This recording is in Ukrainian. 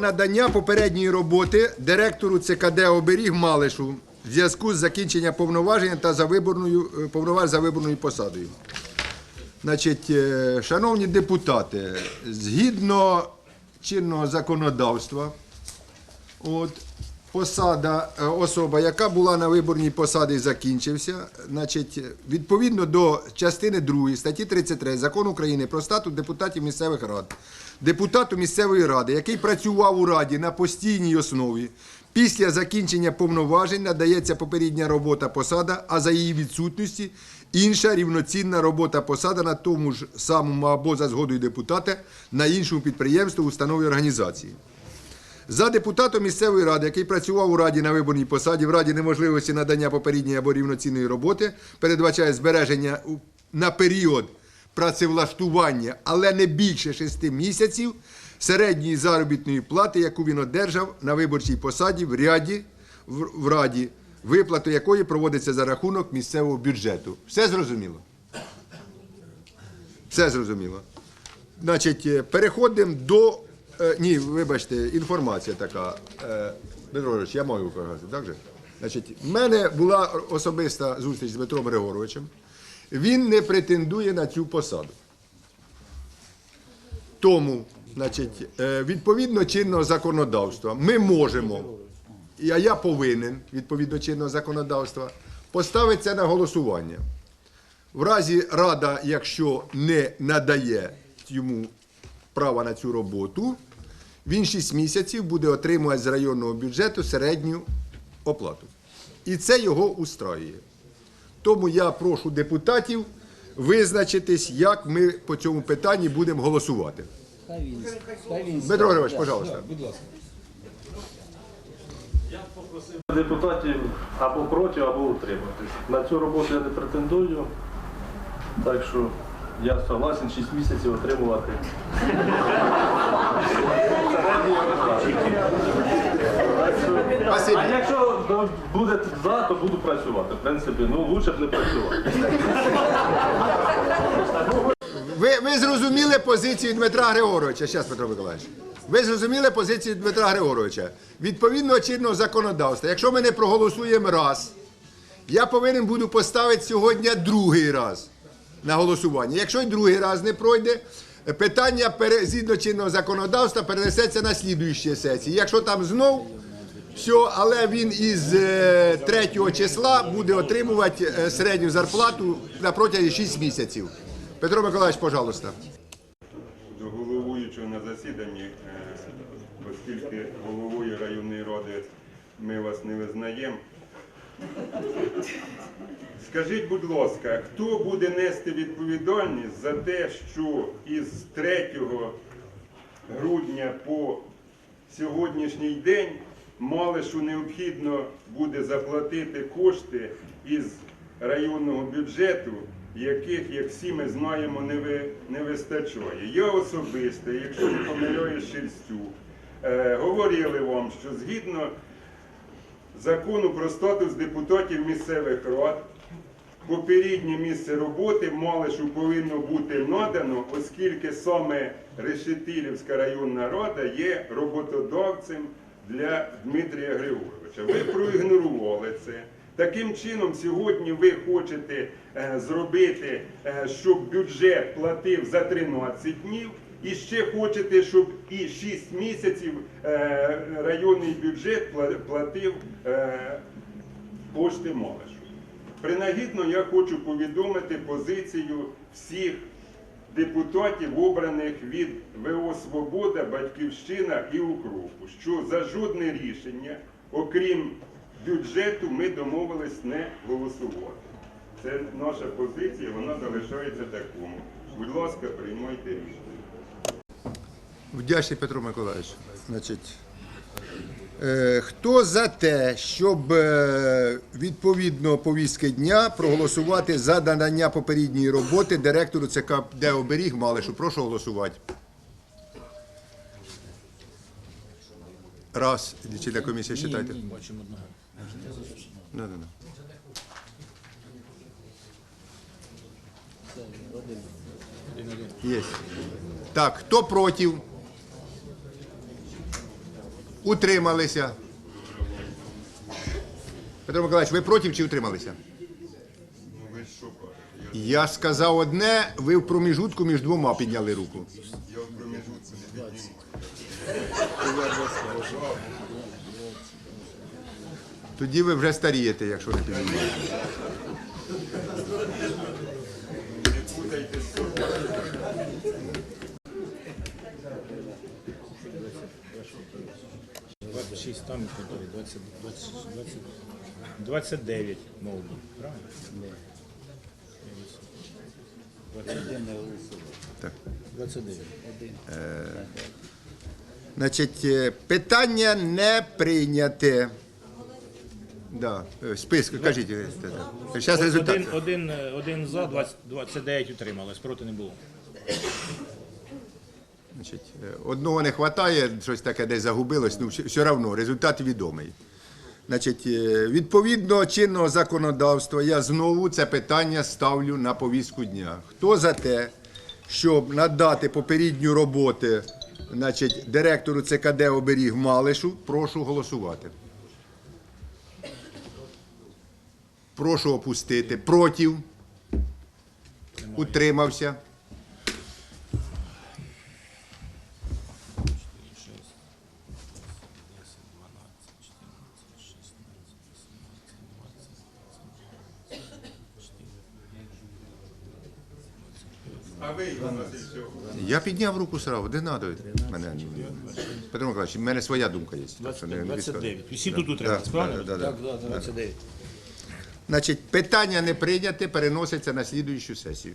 надання попередньої роботи директору ЦКД Оберіг Малишу в зв'язку з закінченням повноважень та за виборною е, повноважень за виборною посадою. Значить, е, шановні депутати, згідно чинного законодавства, от, посада, е, особа, яка була на виборній посаді, закінчився. Значить, відповідно до частини 2 статті 33 Закону України про статус депутатів місцевих рад, депутату місцевої ради, який працював у раді на постійній основі, після закінчення повноважень надається попередня робота посада, а за її відсутності інша рівноцінна робота посада на тому ж самому або за згодою депутата на іншому підприємстві, установі організації. За депутатом місцевої ради, який працював у раді на виборній посаді, в раді неможливості надання попередньої або рівноцінної роботи, передбачає збереження на період працевлаштування, але не більше 6 місяців середньої заробітної плати, яку він одержав на виборчій посаді в ряді в, раді, виплату якої проводиться за рахунок місцевого бюджету. Все зрозуміло? Все зрозуміло. Значить, е, переходимо до. е, Ні, вибачте, інформація така. Е, Дмитро Григорович, я маю казати, так же? Значить, в мене була особиста зустріч з Дмитром Григоровичем. Він не претендує на цю посаду. Тому, значить, е, відповідно чинного законодавства, ми можемо, а я повинен, відповідно чинного законодавства, поставити на голосування. В разі рада, якщо не надає йому права на цю роботу, він 6 місяців буде отримувати з районного бюджету середню оплату. І це його устраює. Тому я прошу депутатів визначитись, як ми по цьому питанні будемо голосувати. Дмитро Григорович, пожалуйста. Будь ласка. депутатів або проти, або утриматись. На цю роботу я не претендую, так що я согласен 6 місяців отримувати. Спасибі. А якщо буде за, то буду працювати. В принципі, ну лучше б не працювати. Ви, ви зрозуміли позицію Дмитра Григоровича. Зараз, Петро Миколаївич. Ви зрозуміли позицію Дмитра Григоровича. Відповідно чинного законодавства, якщо ми не проголосуємо раз, я повинен буду поставити сьогодні другий раз на голосування. Якщо й другий раз не пройде, питання згідно чинного законодавства перенесеться на слідуючі сесії. Якщо там знов все, але він із е, 3 числа буде отримувати е, середню зарплату на протязі 6 місяців. Петро Миколаївич, пожалуйста. до головуючого на засіданні, е, оскільки головою районної ради ми вас не визнаємо. Скажіть, будь ласка, хто буде нести відповідальність за те, що із 3 грудня по сьогоднішній день Малишу необхідно буде заплатити кошти із районного бюджету, яких, як всі ми знаємо, не, ви, не вистачає. Я особисто, якщо не помиляюсь шерстю, е, говорили вам, що згідно закону про статус депутатів місцевих рад, попереднє місце роботи Малишу повинно бути надано, оскільки саме Решетилівська районна рада є роботодавцем для Дмитрія Григоровича. Ви проігнорували це. Таким чином, сьогодні ви хочете е, зробити, е, щоб бюджет платив за 13 днів, і ще хочете, щоб і 6 місяців е, районний бюджет платив кошти Малишу. Принагідно я хочу повідомити позицію всіх депутатів, обраних від ВО Свобода, Батьківщина і Укропу, що за жодне рішення, окрім бюджету, ми домовились не голосувати. Це наша позиція, вона залишається такому. Будь ласка, приймайте рішення. Вдячний Петро Миколаївич. Значить, хто за те, щоб е, відповідно повістки дня проголосувати за надання попередньої роботи директору ЦК «Де оберіг Малишу? Прошу голосувати. Раз. Лічильна комісія, читайте. Ні, бачимо одного. Да, да, да. Це один. Є. Так, хто проти? Утрималися. Петро Миколаївич, ви проти чи утрималися? Я сказав одне, ви в проміжутку між двома підняли руку. Я, я в проміжутку не підніму. Тоді ви вже старієте, якщо не піднімаєте. Не путайте з собою. Двадцять шість там, который 20, 20, 20, 29 молоді. Правильно? Так. 29. Значить, е, питання не прийняте. Да. е, Список, кажіть. Зараз результат. Один, один, е, один за, 20, 29 утрималось, проти не було. Значить, е, одного не вистачає, щось таке десь загубилось, ну все, одно, результат відомий. Значить, е, відповідно чинного законодавства, я знову це питання ставлю на повістку дня. Хто за те, щоб надати попередню роботи значить, директору ЦКД оберіг Малишу, прошу голосувати. Прошу опустити. Проти? Утримався. А ви, Іван Васильович, Я підняв руку сразу, де надо. Мене, Петро Миколаївич, в мене своя думка є. так що не- не 29. Всі тут утримались, правильно? да, да, да. Так, да, 29. Значить, питання не прийняте, переноситься на слідуючу сесію.